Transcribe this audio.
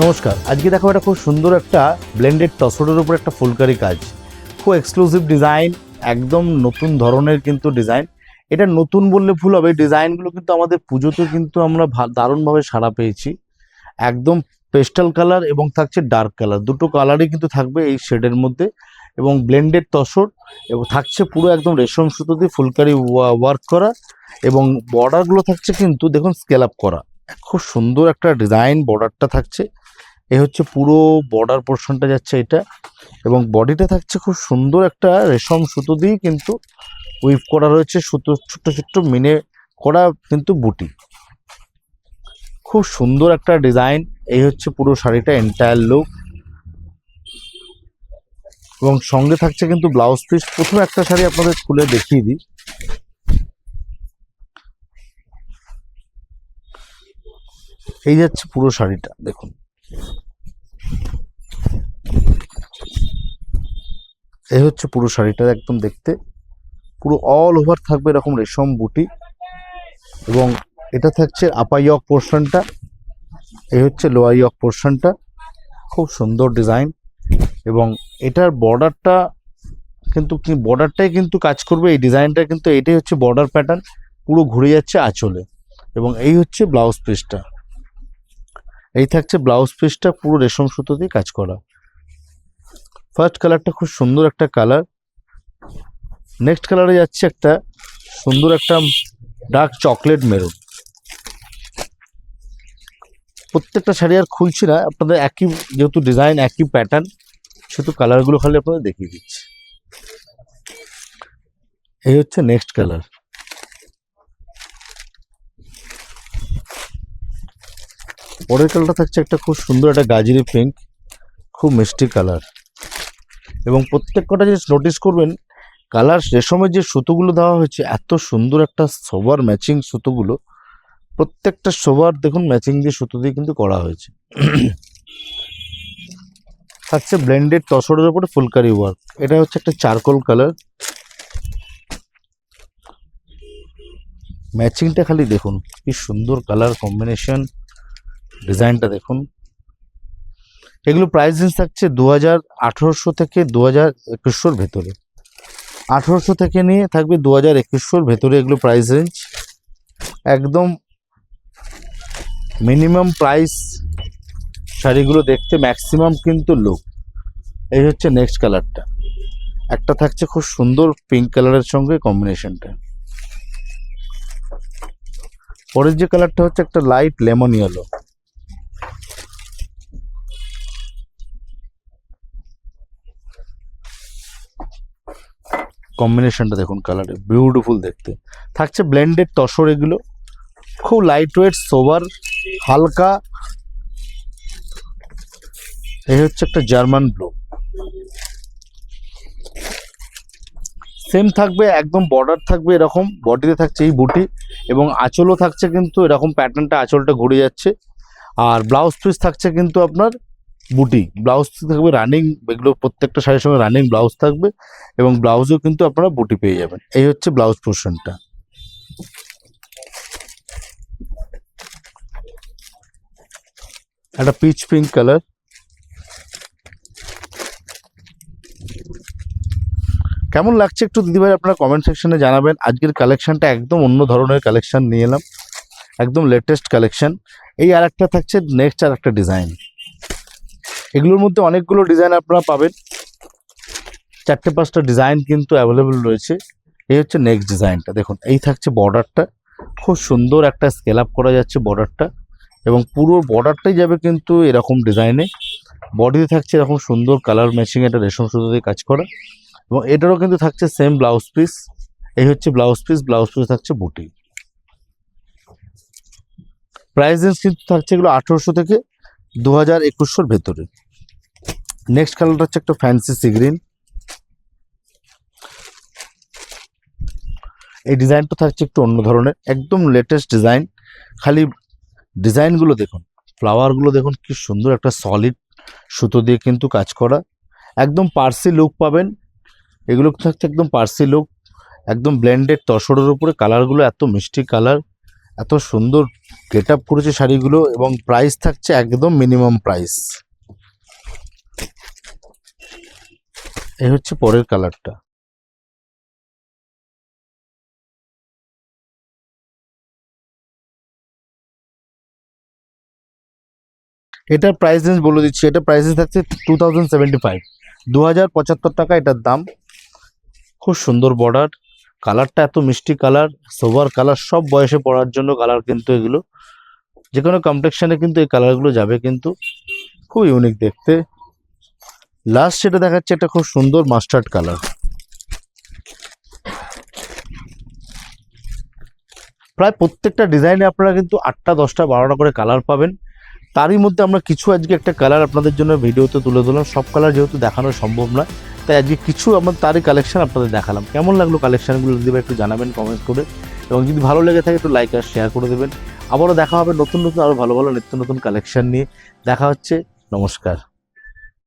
নমস্কার। আজকে দেখো এটা খুব সুন্দর একটা ব্লেন্ডেড টসরের উপর একটা ফুলকারি কাজ। খুব এক্সক্লুসিভ ডিজাইন একদম নতুন ধরনের কিন্তু ডিজাইন এটা নতুন বললে ভুল হবে ডিজাইনগুলো কিন্তু আমাদের পুজোতে কিন্তু আমরা দারুণভাবে সাড়া পেয়েছি। একদম পেস্টাল কালার এবং থাকছে ডার্ক কালার দুটো কালারই কিন্তু থাকবে এই শেডের মধ্যে এবং ব্লেন্ডেড তসর এবং থাকছে পুরো একদম রেশম সুতো দিয়ে ফুলকারি ওয়ার্ক করা এবং বর্ডারগুলো থাকছে কিন্তু দেখুন স্কেল আপ করা। খুব সুন্দর একটা ডিজাইন বর্ডারটা থাকছে। এ হচ্ছে পুরো বর্ডার পোর্শনটা যাচ্ছে এটা এবং বডিটা থাকছে খুব সুন্দর একটা রেশম সুতো দিয়ে কিন্তু উইভ করা রয়েছে সুতো, ছোট্ট ছোট্ট মিনে করা কিন্তু বুটি খুব সুন্দর একটা ডিজাইন এই হচ্ছে পুরো শাড়িটা এন্টায়ার লুক এবং সঙ্গে থাকছে কিন্তু ব্লাউজ পিস প্রথমে একটা শাড়ি আপনাদের খুলে দেখিয়ে দিই। এই যাচ্ছে পুরো শাড়িটা, দেখুন। এই হচ্ছে পুরো শাড়িটা একদম দেখতে। পুরো অল ওভার থাকবে এরকম রেশম বুটি। এবং এটা থাকছে আপাইয়ক পোর্শনটা এই হচ্ছে লোয়াইয়ক পোর্শনটা খুব সুন্দর ডিজাইন এবং এটার বর্ডারটা কিন্তু বর্ডারটাই কিন্তু কাজ করবে। এই ডিজাইনটা কিন্তু এটাই হচ্ছে বর্ডার প্যাটার্ন পুরো ঘুরে যাচ্ছে আঁচলে। এবং এই হচ্ছে ব্লাউজ পিসটা এই থাকছে ব্লাউজ পিসটা পুরো রেশম সুতো দিয়ে কাজ করা। ফার্স্ট কালারটা খুব সুন্দর একটা কালার নেক্সট কালারে যাচ্ছে একটা সুন্দর একটা ডার্ক চকলেট মেরুন প্রত্যেকটা শাড়ি আর খুলছি না, আপনাদের একই যেহেতু ডিজাইন একই প্যাটার্ন শুধু কালারগুলো খালি আপনাদের দেখিয়ে দিচ্ছি। এই হচ্ছে নেক্সট কালার পরের কালারটা থাকছে একটা খুব সুন্দর একটা গাজরি পিঙ্ক খুব মিষ্টি কালার এবং প্রত্যেক কটা জিনিস নোটিস করবেন কালার রেশমের যে সুতোগুলো দেওয়া হয়েছে, এত সুন্দর একটা সোবার ম্যাচিং সুতোগুলো। প্রত্যেকটা সোবার দেখুন ম্যাচিং দিয়ে সুতো দিয়ে কিন্তু করা হয়েছে। থাকছে ব্লেন্ডেড তসরের উপরে ফুলকারি ওয়ার্ক এটা হচ্ছে একটা চারকোল কালার ম্যাচিংটা খালি দেখুন, কি সুন্দর কালার কম্বিনেশন ডিজাইনটা দেখুন। এগুলো প্রাইস রেঞ্জ থাকছে দু হাজার আঠেরোশো থেকে দু হাজার একুশশোর ভেতরে। আঠেরোশো থেকে নিয়ে থাকবে দু হাজার একুশশোর ভেতরে এগুলো প্রাইস রেঞ্জ একদম মিনিমাম প্রাইস শাড়িগুলো দেখতে ম্যাক্সিমাম কিন্তু লুক এই হচ্ছে নেক্সট কালারটা একটা থাকছে খুব সুন্দর পিঙ্ক কালারের সঙ্গে কম্বিনেশনটা পরের যে কালারটা হচ্ছে একটা লাইট লেমন ইয়েলো কম্বিনেশনটা দেখুন কালারে বিউটিফুল দেখতে। থাকছে ব্লেন্ডেড তসর এগুলো খুব লাইট ওয়েট সোবার হালকা। এই হচ্ছে একটা জার্মান ব্লু সেম থাকবে, একদম বর্ডার থাকবে এরকম বডিতে থাকছে এই বুটি, এবং আঁচলও থাকছে কিন্তু এরকম প্যাটার্নটা আঁচলটা ঘুরে যাচ্ছে। আর ব্লাউজ পিস থাকছে কিন্তু আপনার বুটি ব্লাউজ থাকবে রানিং এগুলো প্রত্যেকটা শাড়ির সঙ্গে রানিং ব্লাউজ থাকবে এবং ব্লাউজও কিন্তু আপনারা বুটি পেয়ে যাবেন। এই হচ্ছে ব্লাউজ পোর্শনটা একটা পিচ পিঙ্ক কালার কেমন লাগছে একটু দিদিভাই আপনারা কমেন্ট সেকশনে জানাবেন। আজকের কালেকশনটা একদম অন্য ধরনের কালেকশন নিয়ে এলাম। একদম লেটেস্ট কালেকশন এই আর থাকছে নেক্সট আর একটা ডিজাইন এগুলোর মধ্যে অনেকগুলো ডিজাইন আপনারা পাবেন। চারটে পাঁচটা ডিজাইন কিন্তু অ্যাভেলেবল রয়েছে। এই হচ্ছে নেক্সট ডিজাইনটা দেখুন, এই থাকছে বর্ডারটা খুব সুন্দর একটা স্কেল আপ করা যাচ্ছে বর্ডারটা এবং পুরো বর্ডারটাই যাবে কিন্তু এরকম ডিজাইনে বডিতে থাকছে এরকম সুন্দর কালার ম্যাচিং একটা রেশম সুতো দিয়ে কাজ করা। এবং এটারও কিন্তু থাকছে সেম ব্লাউজ পিস এই হচ্ছে ব্লাউজ পিস ব্লাউজ পিস থাকছে বুটি প্রাইস রেঞ্জ কিন্তু থাকছে এগুলো আঠেরোশো থেকে দু হাজার একুশশোর ভেতরে। নেক্সট কালারটা হচ্ছে একটা ফ্যান্সি সি গ্রিন এই ডিজাইনটা থাকছে একটু অন্য ধরনের, একদম লেটেস্ট ডিজাইন খালি ডিজাইনগুলো দেখুন ফ্লাওয়ারগুলো দেখুন কি সুন্দর একটা সলিড সুতো দিয়ে কিন্তু কাজ করা। একদম পার্সি লুক পাবেন, এগুলো থাকছে একদম পার্সি লুক একদম ব্ল্যান্ডেড তসরের উপরে কালারগুলো এত মিষ্টি কালার এত সুন্দর গেট আপ করেছে শাড়িগুলো এবং প্রাইস থাকছে একদম মিনিমাম প্রাইস এই হচ্ছে পরের কালারটা এটার প্রাইস রেঞ্জ বলে দিচ্ছি, এটা প্রাইস রেঞ্জ থাকছে টু থাউজেন্ড সেভেন্টি ফাইভ দু হাজার পঁচাত্তর টাকা এটার দাম। খুব সুন্দর বর্ডার কালারটা এত মিষ্টি কালার সোভার কালার সব বয়সে পড়ার জন্য কালার কিন্তু এগুলো। যে কোনো কমপ্লেকশনে কিন্তু এই কালারগুলো যাবে কিন্তু। খুব ইউনিক দেখতে। লাস্ট যেটা দেখাচ্ছে একটা খুব সুন্দর মাস্টার্ড কালার প্রায় প্রত্যেকটা ডিজাইনে আপনারা কিন্তু আটটা, দশটা, বারোটা করে কালার পাবেন। তারই মধ্যে আমরা কিছু আজকে একটা কালার আপনাদের জন্য ভিডিওতে তুলে ধরলাম। সব কালার যেহেতু দেখানো সম্ভব নয়, তাই আজকে কিছু আমার তারই কালেকশন আপনাদের দেখালাম। কেমন লাগল কালেকশনগুলো যদি একটু জানাবেন কমেন্ট করে। এবং যদি ভালো লেগে থাকে একটু লাইক আর শেয়ার করে দেবেন। আবারও দেখা হবে নতুন নতুন, আরও ভালো ভালো, নিত্য নতুন কালেকশন নিয়ে। দেখা হচ্ছে, নমস্কার।